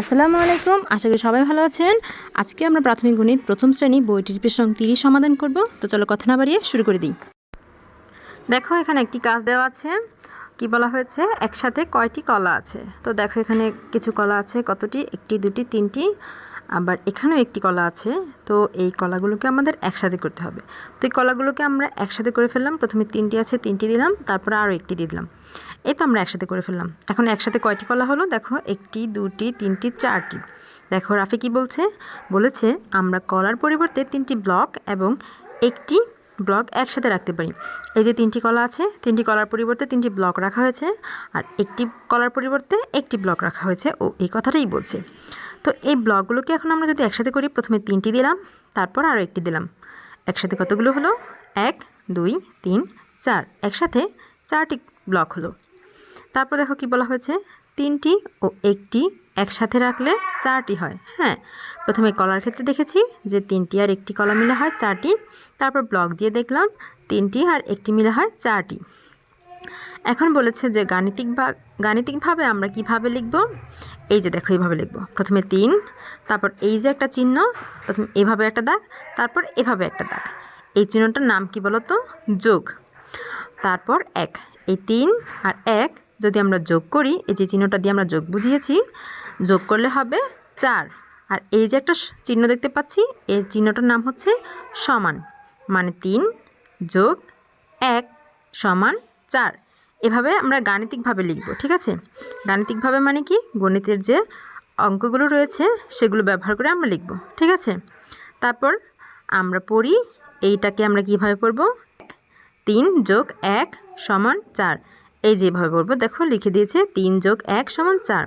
আসসালামু আলাইকুম, আশা করি সবাই ভালো আছেন। আজকে আমরা প্রাথমিক গণিত প্রথম শ্রেণি বইটির পেশং তিরিশ সমাধান করব। তো চলো কথা না বাড়িয়ে শুরু করে দিই। দেখো এখানে একটি কাজ দেওয়া আছে। কি বলা হয়েছে? একসাথে কয়টি কলা আছে? তো দেখো এখানে কিছু কলা আছে, কতটি? একটি, দুটি, তিনটি। আবার এখানেও একটি কলা আছে, তো এই কলাগুলোকে আমাদের একসাথে করতে হবে। তো এই কলাগুলোকে আমরা একসাথে করে ফেললাম, প্রথমে তিনটি আছে, তিনটি দিলাম, তারপরে আরও একটি দিয়ে দিলাম। এই তো আমরা একসাথে করে ফেললাম। এখন একসাথে কয়টি কলা হলো? দেখো, একটি, দুটি, তিনটি, চারটি। দেখো, রাফি কি বলছে? বলেছে, আমরা কলার পরিবর্তে তিনটি ব্লক এবং একটি ব্লক একসাথে রাখতে পারি। এই যে তিনটি কলা আছে, তিনটি কলার পরিবর্তে তিনটি ব্লক রাখা হয়েছে আর একটি কলার পরিবর্তে একটি ব্লক রাখা হয়েছে ও এই কথাটাই বলছে। তো এই ব্লকগুলোকে এখন আমরা যদি একসাথে করি, প্রথমে তিনটি দিলাম, তারপর আরও একটি দিলাম। একসাথে কতগুলো হলো? এক, দুই, তিন, চার। একসাথে চারটি ব্লক হলো। তারপর দেখো কি বলা হয়েছে? তিনটি ও একটি একসাথে রাখলে চারটি হয় হ্যাঁ। প্রথমে কলার ক্ষেত্রে দেখেছি যে তিনটি আর একটি কলা মিলে হয় চারটি। তারপর ব্লক দিয়ে দেখলাম তিনটি আর একটি মিলে হয় চারটি। এখন বলেছে যে গাণিতিক বা গাণিতিকভাবে আমরা কীভাবে লিখব? এই যে দেখো, এইভাবে লিখব। প্রথমে তিন, তারপর এই যে একটা চিহ্ন, প্রথমে এভাবে একটা দাগ, তারপর এভাবে একটা দাগ। এই চিহ্নটার নাম কি বলো তো যোগ। তারপর এক। এই তিন আর এক যদি আমরা যোগ করি, এই যে চিহ্নটা দিয়ে আমরা যোগ বুঝিয়েছি, যোগ করলে হবে চার। আর এই যে একটা চিহ্ন দেখতে পাচ্ছি, এর চিহ্নটার নাম হচ্ছে সমান। মানে তিন যোগ এক সমান চার। এভাবে আমরা গাণিতিকভাবে লিখব, ঠিক আছে? গাণিতিকভাবে মানে কি? গণিতের যে অঙ্কগুলো রয়েছে, সেগুলো ব্যবহার করে আমরা লিখব, ঠিক আছে? তারপর আমরা পড়ি, এইটাকে আমরা কীভাবে পড়ব? তিন যোগ এক সমান চার। এই যেভাবে বলব দেখো লিখে দিয়েছে তিন যোগ এক সমান চার।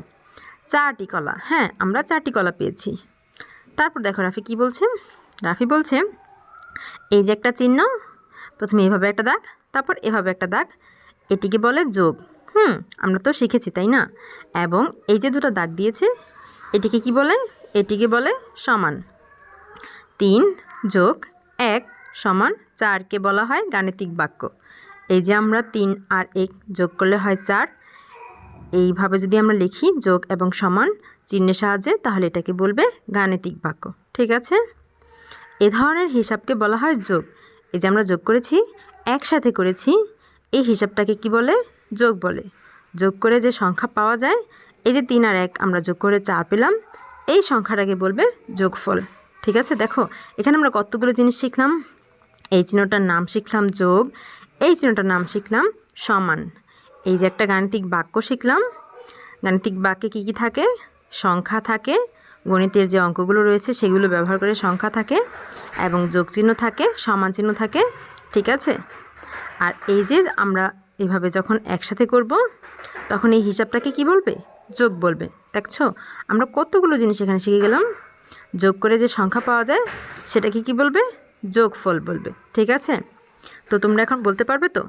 চারটি কলা হ্যাঁ আমরা চারটি কলা পেয়েছি। তারপর দেখো রাফি কি বলছে? রাফি বলছে, এই যে একটা চিহ্ন, প্রথমে এভাবে একটা দাগ, তারপর এভাবে একটা দাগ, এটিকে বলে যোগ। হুম, আমরা তো শিখেছি, তাই না? এবং এই যে দুটো দাগ দিয়েছে, এটিকে কি বলে? এটিকে বলে সমান। তিন যোগ এক সমান চারকে বলা হয় গাণিতিক বাক্য। এই যে আমরা তিন আর এক যোগ করলে হয় চার। এইভাবে যদি আমরা লিখি যোগ এবং সমান চিহ্নের সাহায্যে, তাহলে এটাকে বলবে গাণিতিক বাক্য। ঠিক আছে? এ ধরনের হিসাবকে বলা হয় যোগ। এই যে আমরা যোগ করেছি, একসাথে করেছি, এই হিসাবটাকে কি বলে? যোগ বলে। যোগ করে যে সংখ্যা পাওয়া যায়, এই যে তিন আর এক আমরা যোগ করে চার পেলাম, এই সংখ্যাটাকে বলবে যোগফল। ঠিক আছে? দেখো, এখানে আমরা কতগুলো জিনিস শিখলাম? এই চিহ্নটার নাম শিখলাম যোগ এই চিহ্নটার নাম শিখলাম সমান। এই যে একটা গাণিতিক বাক্য শিখলাম। গাণিতিক বাক্যে কী কী থাকে? সংখ্যা থাকে, গণিতের যে অঙ্কগুলো রয়েছে সেগুলো ব্যবহার করে সংখ্যা থাকে এবং যোগ চিহ্ন থাকে, সমান চিহ্ন থাকে, ঠিক আছে? আর এই যে আমরা এভাবে যখন একসাথে করব, তখন এই হিসাবটাকে কি বলবে? যোগ বলবে, দেখছ? আমরা কতগুলো জিনিস এখানে শিখে গেলাম। যোগ করে যে সংখ্যা পাওয়া যায়, সেটাকে কি বলবে? যোগফল বলবে, ঠিক আছে? তো তোমরা এখন বলতে পারবে তো?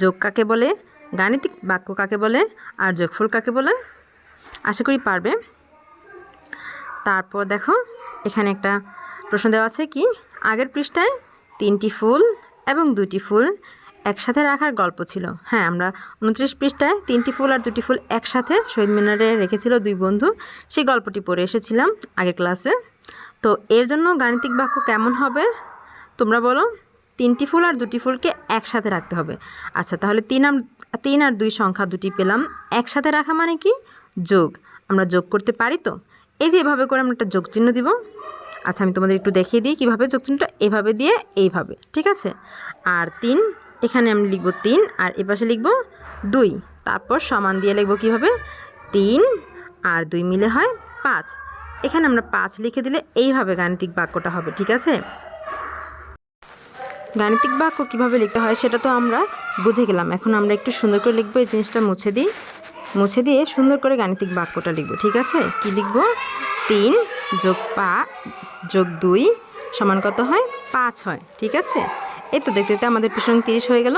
যোগ কাকে বলে? গাণিতিক বাক্য কাকে বলে? আর যোগফল কাকে বলে? আশা করি পারবে। তারপর দেখো, এখানে একটা প্রশ্ন দেওয়া আছে কি? আগের পৃষ্ঠায় তিনটি ফুল এবং দুটি ফুল একসাথে রাখার গল্প ছিল। হ্যাঁ আমরা উনত্রিশ পৃষ্ঠায় তিনটি ফুল আর দুটি ফুল একসাথে শহীদ মিনারে রেখেছিল দুই বন্ধু। সেই গল্পটি পড়ে এসেছিলাম আগের ক্লাসে। তো এর জন্য গাণিতিক বাক্য কেমন হবে? তোমরা বলো। তিনটি ফুল আর দুটি ফুলকে একসাথে রাখতে হবে। আচ্ছা তাহলে তিন আর তিন আর দুই সংখ্যা দুটি পেলাম। একসাথে রাখা মানে কি? যোগ। আমরা যোগ করতে পারি তো? এই যে এভাবে করে আমরা একটা যোগ চিহ্ন দিব। আচ্ছা আমি তোমাদের একটু দেখিয়ে দিই কীভাবে যোগ চিহ্নটা এভাবে দিয়ে এইভাবে, ঠিক আছে? আর তিন, এখানে আমি লিখব তিন, আর এপাশে লিখব দুই। তারপর সমান দিয়ে লিখব কীভাবে? তিন আর দুই মিলে হয় পাঁচ। এখানে আমরা পাঁচ লিখে দিলে এইভাবে গাণিতিক বাক্যটা হবে, ঠিক আছে? গাণিতিক বাক্য কীভাবে লিখতে হয় সেটা তো আমরা বুঝে গেলাম। এখন আমরা একটু সুন্দর করে লিখব, এই জিনিসটা মুছে দিই। মুছে দিয়ে সুন্দর করে গাণিতিক বাক্যটা লিখব, ঠিক আছে? কি লিখব? তিন যোগ পা যোগ দুই সমান কত হয়? পাঁচ হয়, ঠিক আছে? এই তো দেখতে দেখতে আমাদের পিছন তিরিশ হয়ে গেল।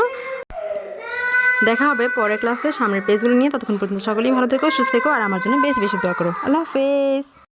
দেখা হবে পরের ক্লাসে সামনের পেজগুলো নিয়ে। ততক্ষণ পর্যন্ত সকলেই ভালো থেকো, সুস্থ থেকো, আর আমার জন্য বেশ বেশি দোয়া করো। আল্লাহ হাফেজ।